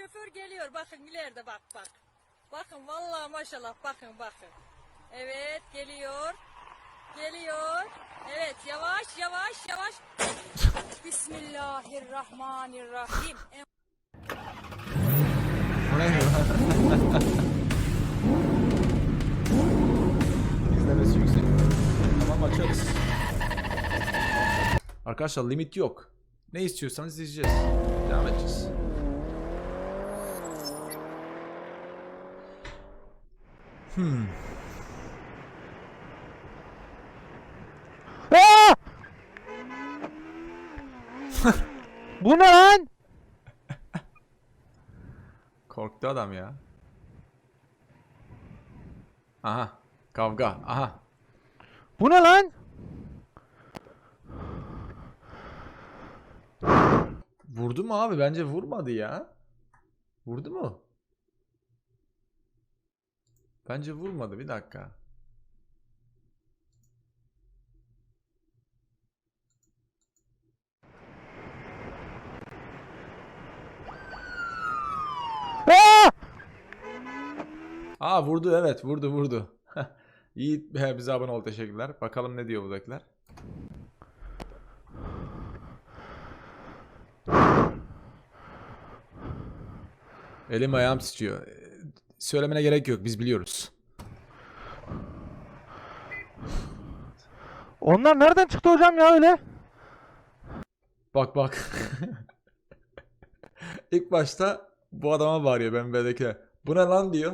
şoför geliyor. Bakın ileride bak bak. Bakın vallahi maşallah bakın bakın. Evet geliyor. Geliyor. Evet yavaş yavaş yavaş. Bismillahirrahmanirrahim. İzlemesi yüksek. Tamam açarız. Arkadaşlar limit yok. Ne istiyorsanız izleyeceğiz. Devam edeceğiz. Hmm. Aa! Bu ne lan? Korktu adam ya. Aha. Kavga. Aha. Bu ne lan? Vurdu mu abi? Bence vurmadı ya. Vurdu mu? Bence vurmadı. Bir dakika. Aa! Aa vurdu evet vurdu vurdu. İyi he, bize abone ol teşekkürler. Bakalım ne diyor buradakiler. Elim ayağım titriyor. Söylemene gerek yok biz biliyoruz. Onlar nereden çıktı hocam ya öyle? Bak bak. İlk başta bu adama bağırıyor ben B'deki. Bu ne lan diyor.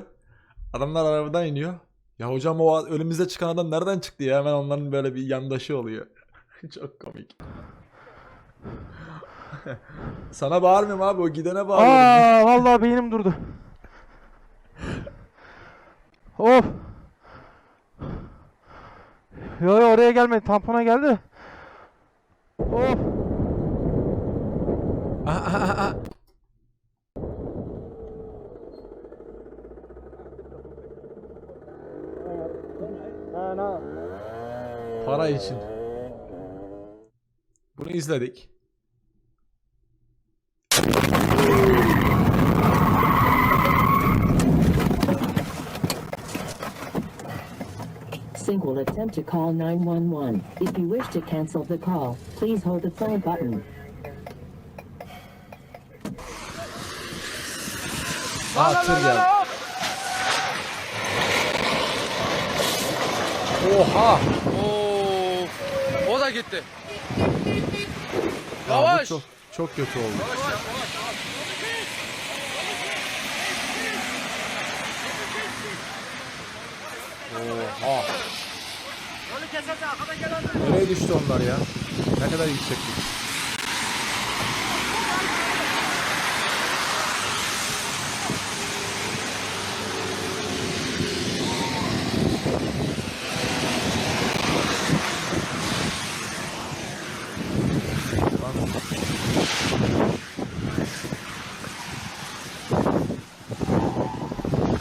Adamlar arabadan iniyor. Ya hocam o önümüzde çıkan adam nereden çıktı ya? Hemen onların böyle bir yandaşı oluyor. Çok komik. Sana bağırmıyorum abi o gidene bağırıyorum. Aa vallahi beynim durdu. Of. Yo yo oraya gelmedi. Tampona geldi. Of. Aa, aa, aa, aa. Para için. Bunu izledik. Sync will attempt to call 911. If you wish to cancel the call, please hold the phone button. Aa tır geldi. Oha! Oo, o da gitti. Ya bu Yavaş. çok çok kötü oldu. Oha! Nereye düştü onlar ya? Ne kadar yükseklik?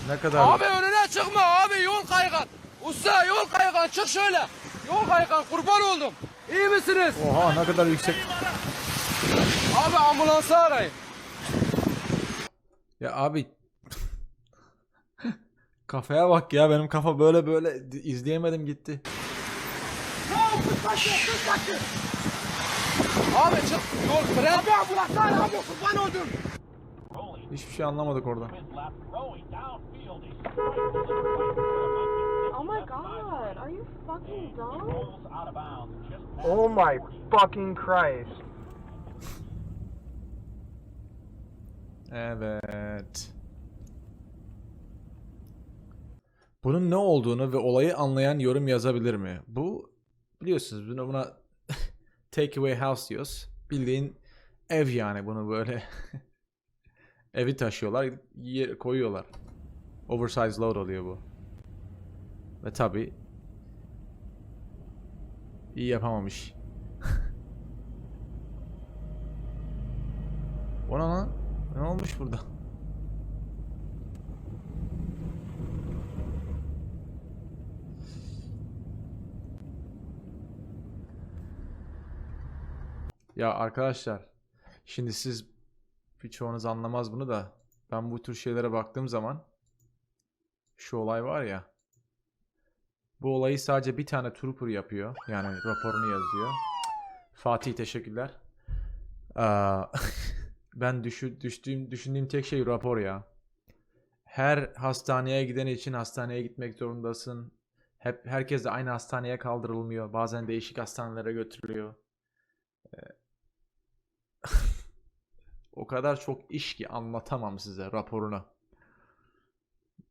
Ne kadar Abi önüne çıkma abi yol kaygan. Usta yol kaygan çık şöyle. Yol kaygan kurban oldum. İyi misiniz? Oha ne kadar yüksek. Abi ambulansı arayın. Ya abi kafaya bak ya benim kafa böyle böyle di- izleyemedim gitti. Abi çık yol fren. Abi ambulansı ara abi kurban oldum. Hiçbir şey anlamadık orada. Oh my god, are you fucking dumb? Oh my fucking Christ. Evet. Bunun ne olduğunu ve olayı anlayan yorum yazabilir mi? Bu biliyorsunuz buna, buna takeaway house diyoruz. Bildiğin ev yani bunu böyle evi taşıyorlar, koyuyorlar. Oversize load oluyor bu. Ve tabi iyi yapamamış. o ne lan? Ne olmuş burada? Ya arkadaşlar şimdi siz birçoğunuz anlamaz bunu da ben bu tür şeylere baktığım zaman şu olay var ya. Bu olayı sadece bir tane trooper yapıyor. Yani raporunu yazıyor. Fatih teşekkürler. Ben düşü, düştüğüm, düşündüğüm tek şey rapor ya. Her hastaneye giden için hastaneye gitmek zorundasın. Hep herkes de aynı hastaneye kaldırılmıyor. Bazen değişik hastanelere götürülüyor. Ee, o kadar çok iş ki anlatamam size raporunu.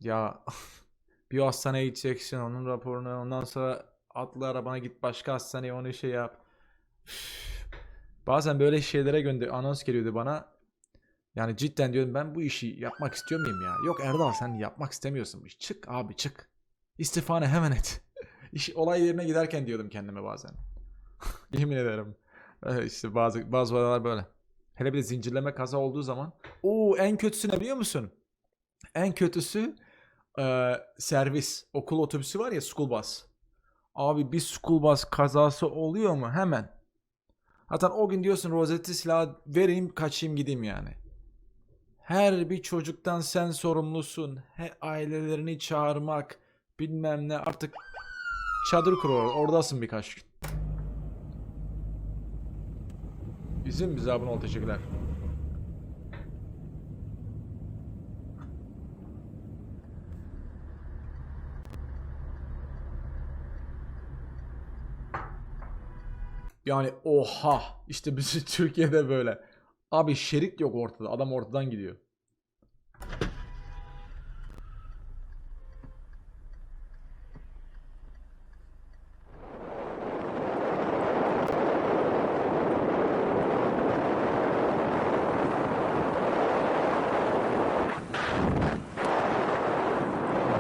Ya bir hastaneye gideceksin onun raporunu ondan sonra atla arabana git başka hastaneye onu şey yap. Bazen böyle şeylere gönder anons geliyordu bana. Yani cidden diyorum ben bu işi yapmak istiyor muyum ya? Yok Erdal sen yapmak istemiyorsun bu. Çık abi çık. İstifanı hemen et. İş, olay yerine giderken diyordum kendime bazen. Yemin ederim. Öyle işte bazı bazı olaylar böyle. Hele bir de zincirleme kaza olduğu zaman. Oo en kötüsü ne biliyor musun? En kötüsü eee, servis. Okul otobüsü var ya school bus. Abi bir school bus kazası oluyor mu? Hemen. Hatta o gün diyorsun rozeti silah vereyim kaçayım gideyim yani. Her bir çocuktan sen sorumlusun. He, ailelerini çağırmak bilmem ne artık çadır kur or- oradasın birkaç gün. Bizim bize abone ol teşekkürler. Yani oha işte bizim Türkiye'de böyle. Abi şerit yok ortada. Adam ortadan gidiyor.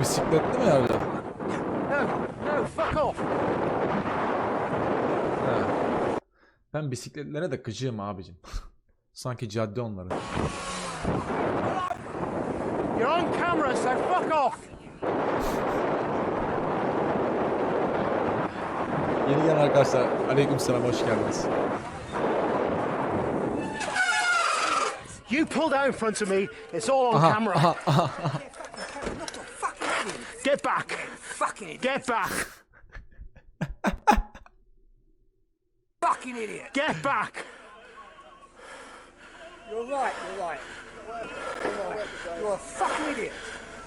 Bisikletli mi yerde? No, no, fuck off. He. Ben bisikletlere de gıcığım abicim. Sanki cadde onların. You're on camera, so fuck off. Yeni gelen arkadaşlar aleykümselam hoş geldiniz. You pulled out in front of me. It's all on camera. Get back. Fucking idiot. Get back. Fucking idiot. Get back. You're right, you're right. You're a fucking idiot.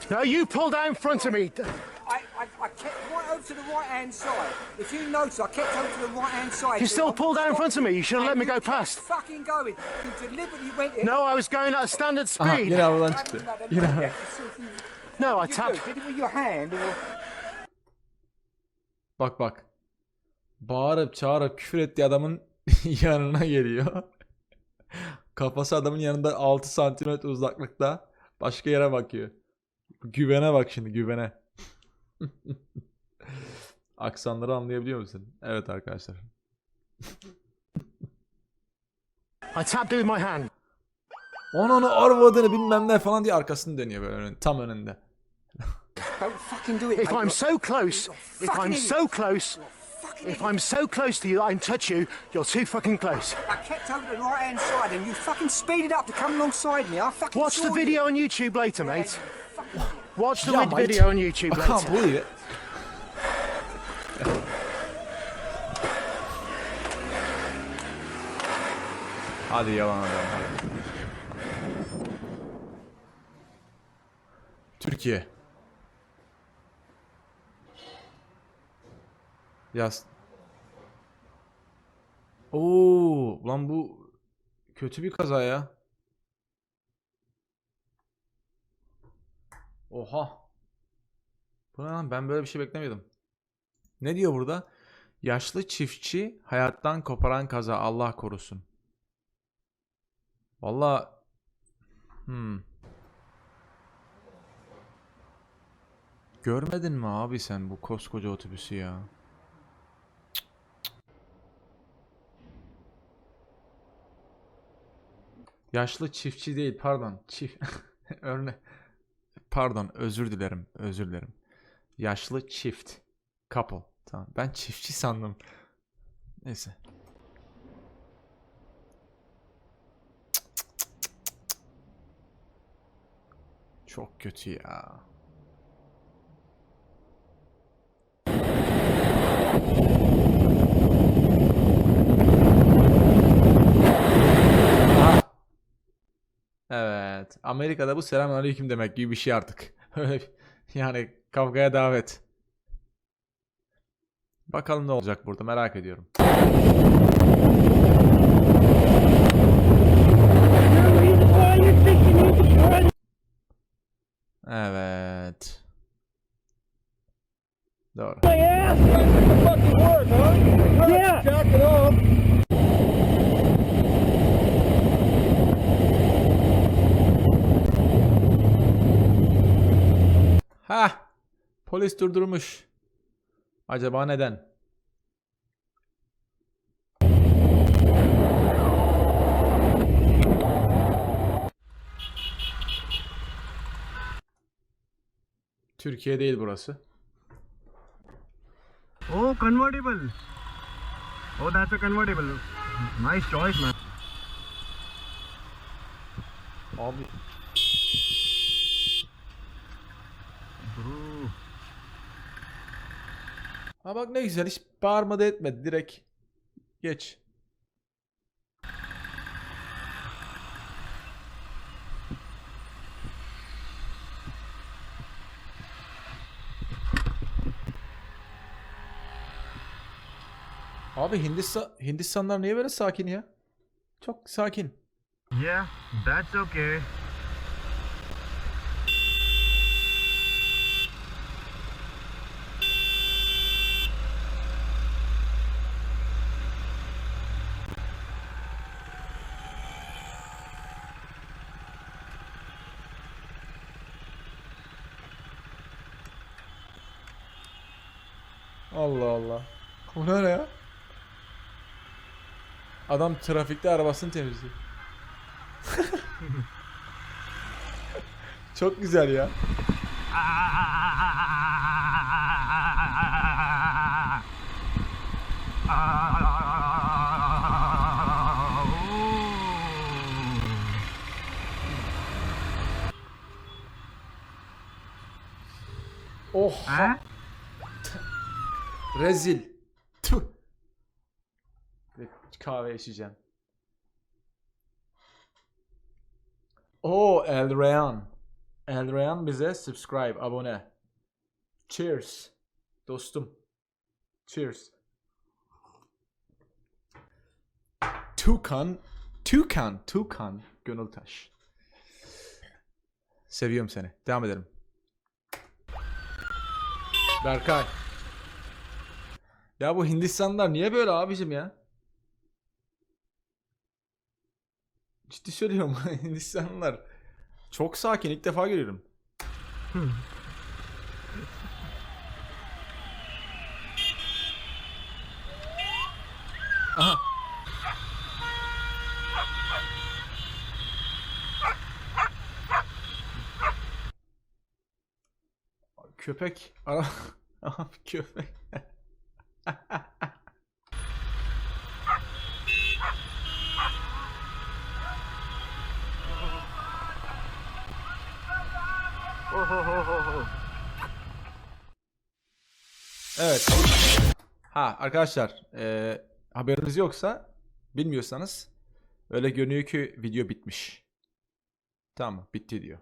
No, you pull down in front of me. I, I, I kept right over to the right hand side. If you notice, I kept over to the right hand side. You still I pulled out in front of me. You should have let me go past. Fucking going. You deliberately went in. No, I was going at a standard Aha speed. yine havadan çıktı. Yine hava- No, I You tapped. do. Did it with your hand or... Bak bak. Bağırıp çağırıp küfür ettiği adamın yanına geliyor. Kafası adamın yanında 6 santimetre uzaklıkta. Başka yere bakıyor. Güvene bak şimdi güvene. Aksanları anlayabiliyor musun? Evet arkadaşlar. I tapped it with my hand. Onu arvadını bilmem ne falan diye arkasını dönüyor böyle önün- tam önünde. Don't fucking do it. If mate. I'm so close, if I'm idiot. so close, if idiot. I'm so close to you that I can touch you, you're too fucking close. I kept over to the right hand side and you fucking speeded up to come alongside me. I fucking Watch the saw video on YouTube later, mate. Fucking idiot. Watch the Yeah, video on YouTube I can't believe it. Hadi yalan adam. Türkiye. Yaz. Oo, lan bu kötü bir kaza ya. Oha. Bu ne lan? Ben böyle bir şey beklemiyordum. Ne diyor burada? Yaşlı çiftçi hayattan koparan kaza Allah korusun. Valla hmm. Görmedin mi abi sen bu koskoca otobüsü ya? Yaşlı çiftçi değil pardon. Çift örne Pardon özür dilerim özür dilerim. Yaşlı çift. Couple. Tamam. Ben çiftçi sandım. Neyse. Çok kötü ya. Aha. Amerika'da bu selamünaleyküm demek gibi bir şey artık. Yani kavgaya davet. Bakalım ne olacak burada merak ediyorum. Evet. Doğru. Ha! Polis durdurmuş. Acaba neden? Türkiye değil burası. Oh, convertible. Oh, that's a convertible. Nice choice, man. Abi Ha bak ne güzel hiç bağırmadı etmedi direkt geç. Abi Hindistan Hindistanlar niye böyle sakin ya? Çok sakin. Yeah, that's okay. Allah Allah. Bu ne ya? Adam trafikte arabasını temizliyor. Çok güzel ya. Oha. Rezil. Tüh. Bir kahve içeceğim. Oo El Reyhan. El bize subscribe, abone. Cheers. Dostum. Cheers. Tukan. Tukan. Tukan. Gönül Taş. Seviyorum seni. Devam edelim. Berkay. Ya bu Hindistanlılar niye böyle abicim ya? Ciddi söylüyorum Hindistanlılar çok sakin ilk defa görüyorum. Aha. Köpek Abi köpek. Evet. Ha arkadaşlar eee, haberiniz yoksa bilmiyorsanız öyle görünüyor ki video bitmiş. Tamam bitti diyor.